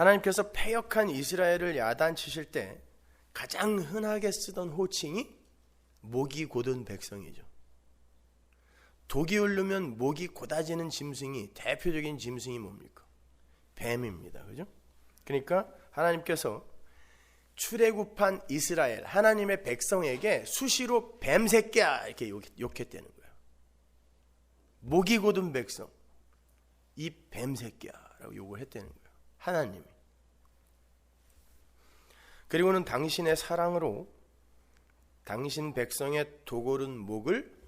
하나님께서 패역한 이스라엘을 야단치실 때 가장 흔하게 쓰던 호칭이 목이 곧은 백성이죠. 독이 흐르면 목이 곧아지는 짐승이 대표적인 짐승이 뭡니까? 뱀입니다. 그죠? 그러니까 하나님께서 출애굽한 이스라엘 하나님의 백성에게 수시로 뱀 새끼야 이렇게 욕, 욕했다는 거예요. 목이 곧은 백성 이 뱀 새끼야라고 욕을 했다는 거예요. 하나님이. 그리고는 당신의 사랑으로 당신 백성의 도고른 목을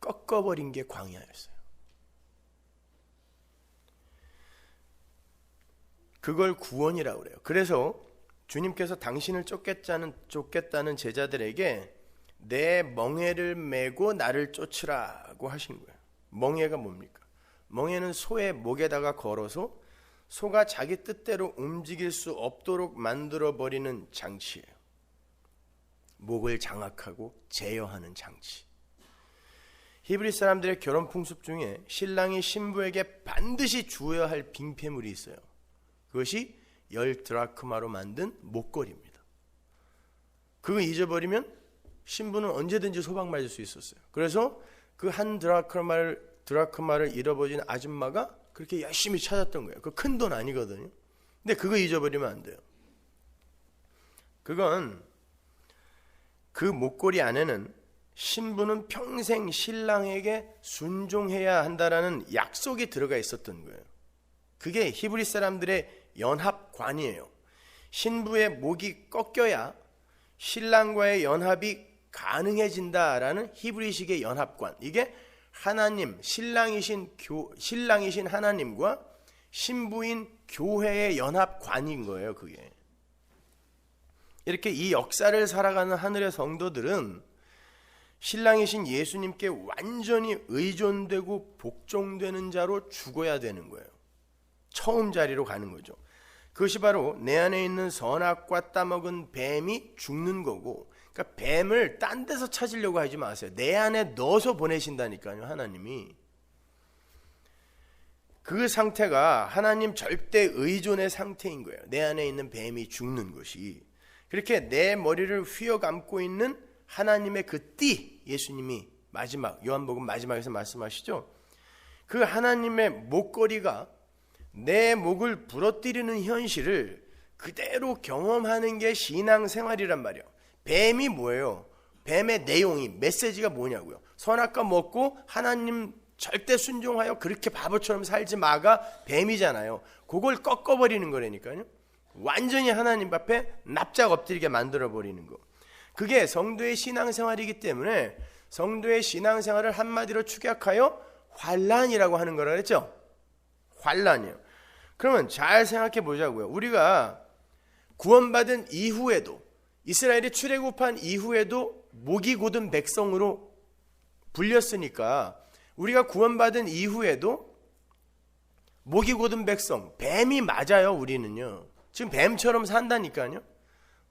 꺾어버린 게 광야였어요. 그걸 구원이라고 그래요. 그래서 주님께서 당신을 쫓겠다는, 쫓겠다는 제자들에게 내 멍에를 메고 나를 쫓으라고 하신 거예요. 멍에가 뭡니까? 멍에는 소의 목에다가 걸어서 소가 자기 뜻대로 움직일 수 없도록 만들어 버리는 장치예요. 목을 장악하고 제어하는 장치. 히브리 사람들의 결혼 풍습 중에 신랑이 신부에게 반드시 주어야 할 빙패물이 있어요. 그것이 열 드라크마로 만든 목걸이입니다. 그거 잊어버리면 신부는 언제든지 소방 맞을 수 있었어요. 그래서 그 한 드라크마를 드라크마를 잃어버린 아줌마가 그렇게 열심히 찾았던 거예요. 그 큰 돈 아니거든요. 근데 그거 잊어버리면 안 돼요. 그건 그 목걸이 안에는 신부는 평생 신랑에게 순종해야 한다라는 약속이 들어가 있었던 거예요. 그게 히브리 사람들의 연합관이에요. 신부의 목이 꺾여야 신랑과의 연합이 가능해진다라는 히브리식의 연합관. 이게 하나님, 신랑이신 교, 신랑이신 하나님과 신부인 교회의 연합관인 거예요, 그게. 이렇게 이 역사를 살아가는 하늘의 성도들은 신랑이신 예수님께 완전히 의존되고 복종되는 자로 죽어야 되는 거예요. 처음 자리로 가는 거죠. 그것이 바로 내 안에 있는 선악과 따먹은 뱀이 죽는 거고 그러니까 뱀을 딴 데서 찾으려고 하지 마세요. 내 안에 넣어서 보내신다니까요, 하나님이. 그 상태가 하나님 절대 의존의 상태인 거예요. 내 안에 있는 뱀이 죽는 것이. 그렇게 내 머리를 휘어감고 있는 하나님의 그 띠, 예수님이 마지막, 요한복음 마지막에서 말씀하시죠. 그 하나님의 목걸이가 내 목을 부러뜨리는 현실을 그대로 경험하는 게 신앙 생활이란 말이에요. 뱀이 뭐예요? 뱀의 내용이 메시지가 뭐냐고요? 선악과 먹고 하나님 절대 순종하여 그렇게 바보처럼 살지 마가 뱀이잖아요. 그걸 꺾어버리는 거라니까요. 완전히 하나님 앞에 납작 엎드리게 만들어 버리는 거. 그게 성도의 신앙생활이기 때문에 성도의 신앙생활을 한마디로 축약하여 환란이라고 하는 거라 그랬죠. 환란이요. 그러면 잘 생각해 보자고요. 우리가 구원받은 이후에도 이스라엘이 출애굽한 이후에도 목이 곧은 백성으로 불렸으니까 우리가 구원받은 이후에도 목이 곧은 백성 뱀이 맞아요 우리는요. 지금 뱀처럼 산다니까요.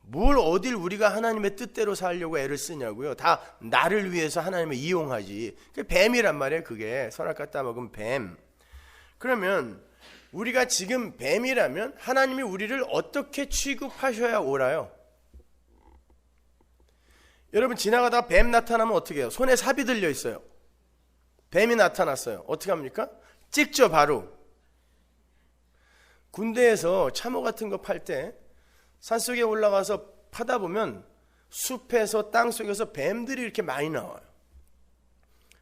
뭘 어딜 우리가 하나님의 뜻대로 살려고 애를 쓰냐고요. 다 나를 위해서 하나님을 이용하지. 뱀이란 말이에요 그게. 선악 갖다 먹은 뱀. 그러면 우리가 지금 뱀이라면 하나님이 우리를 어떻게 취급하셔야 옳아요 여러분 지나가다 뱀 나타나면 어떻게 해요? 손에 삽이 들려 있어요. 뱀이 나타났어요. 어떻게 합니까? 찍죠 바로. 군대에서 참호 같은 거 팔 때 산속에 올라가서 파다 보면 숲에서 땅 속에서 뱀들이 이렇게 많이 나와요.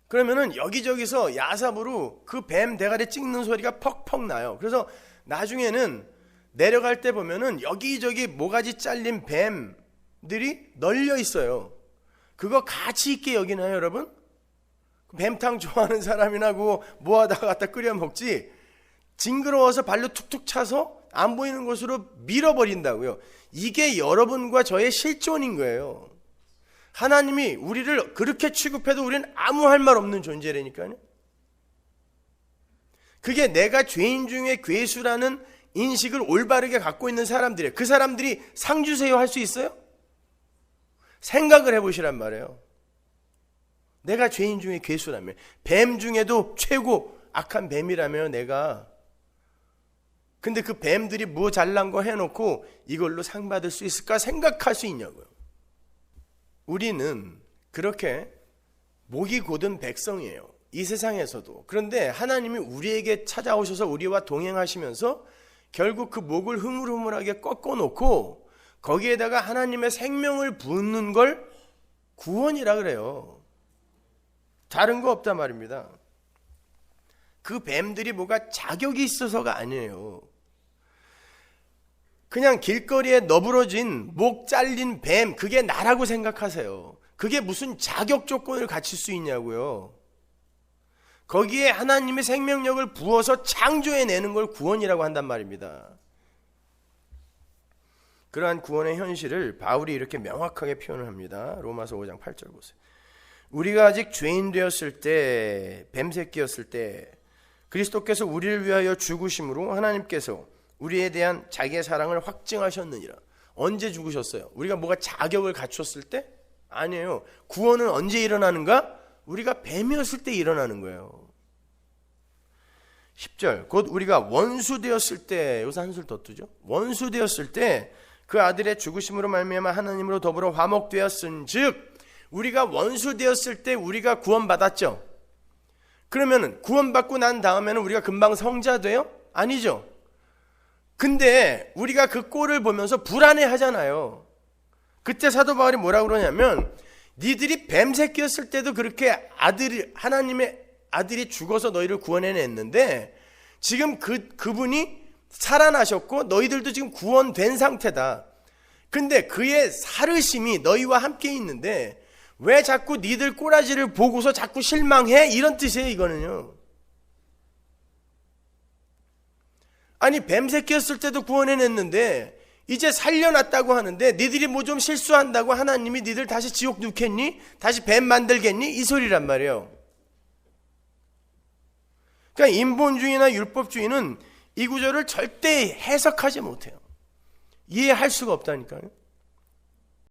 그러면은 여기저기서 야삽으로 그 뱀 대가리 찍는 소리가 퍽퍽 나요. 그래서 나중에는 내려갈 때 보면은 여기저기 모가지 잘린 뱀들이 널려 있어요. 그거 가치 있게 여기나요, 여러분? 뱀탕 좋아하는 사람이나 그 모아다가 갖다 끓여 먹지. 징그러워서 발로 툭툭 차서 안 보이는 곳으로 밀어버린다고요. 이게 여러분과 저의 실존인 거예요. 하나님이 우리를 그렇게 취급해도 우리는 아무 할 말 없는 존재라니까요. 그게 내가 죄인 중에 괴수라는 인식을 올바르게 갖고 있는 사람들이에요. 그 사람들이 상 주세요 할 수 있어요? 생각을 해보시란 말이에요. 내가 죄인 중에 괴수라면, 뱀 중에도 최고 악한 뱀이라면 내가 근데 그 뱀들이 뭐 잘난 거 해놓고 이걸로 상 받을 수 있을까 생각할 수 있냐고요. 우리는 그렇게 목이 곧은 백성이에요. 이 세상에서도. 그런데 하나님이 우리에게 찾아오셔서 우리와 동행하시면서 결국 그 목을 흐물흐물하게 꺾어 놓고 거기에다가 하나님의 생명을 붓는 걸 구원이라 그래요. 다른 거 없단 말입니다. 그 뱀들이 뭐가 자격이 있어서가 아니에요. 그냥 길거리에 너부러진 목 잘린 뱀, 그게 나라고 생각하세요. 그게 무슨 자격 조건을 갖출 수 있냐고요. 거기에 하나님의 생명력을 부어서 창조해내는 걸 구원이라고 한단 말입니다. 그러한 구원의 현실을 바울이 이렇게 명확하게 표현을 합니다. 로마서 5장 8절 보세요. 우리가 아직 죄인 되었을 때, 뱀새끼였을 때, 그리스도께서 우리를 위하여 죽으심으로 하나님께서 우리에 대한 자기의 사랑을 확증하셨느니라. 언제 죽으셨어요? 우리가 뭐가 자격을 갖췄을 때? 아니에요. 구원은 언제 일어나는가? 우리가 뱀이었을 때 일어나는 거예요. 10절. 곧 우리가 원수 되었을 때, 여기서 한술 더 뜨죠? 원수 되었을 때 그 아들의 죽으심으로 말미암아 하나님으로 더불어 화목되었은즉 우리가 원수 되었을 때 우리가 구원받았죠. 그러면은 구원받고 난 다음에는 우리가 금방 성자 돼요? 아니죠. 근데 우리가 그 꼴을 보면서 불안해 하잖아요. 그때 사도 바울이 뭐라 그러냐면 니들이 뱀 새끼였을 때도 그렇게 아들이 하나님의 아들이 죽어서 너희를 구원해 냈는데 지금 그 그분이 살아나셨고 너희들도 지금 구원된 상태다. 근데 그의 살으심이 너희와 함께 있는데 왜 자꾸 니들 꼬라지를 보고서 자꾸 실망해? 이런 뜻이에요, 이거는요. 아니, 뱀새끼였을 때도 구원해냈는데, 이제 살려놨다고 하는데, 니들이 뭐 좀 실수한다고 하나님이 니들 다시 지옥 넣겠니? 다시 뱀 만들겠니? 이 소리란 말이에요. 그러니까 인본주의나 율법주의는 이 구절을 절대 해석하지 못해요. 이해할 수가 없다니까요.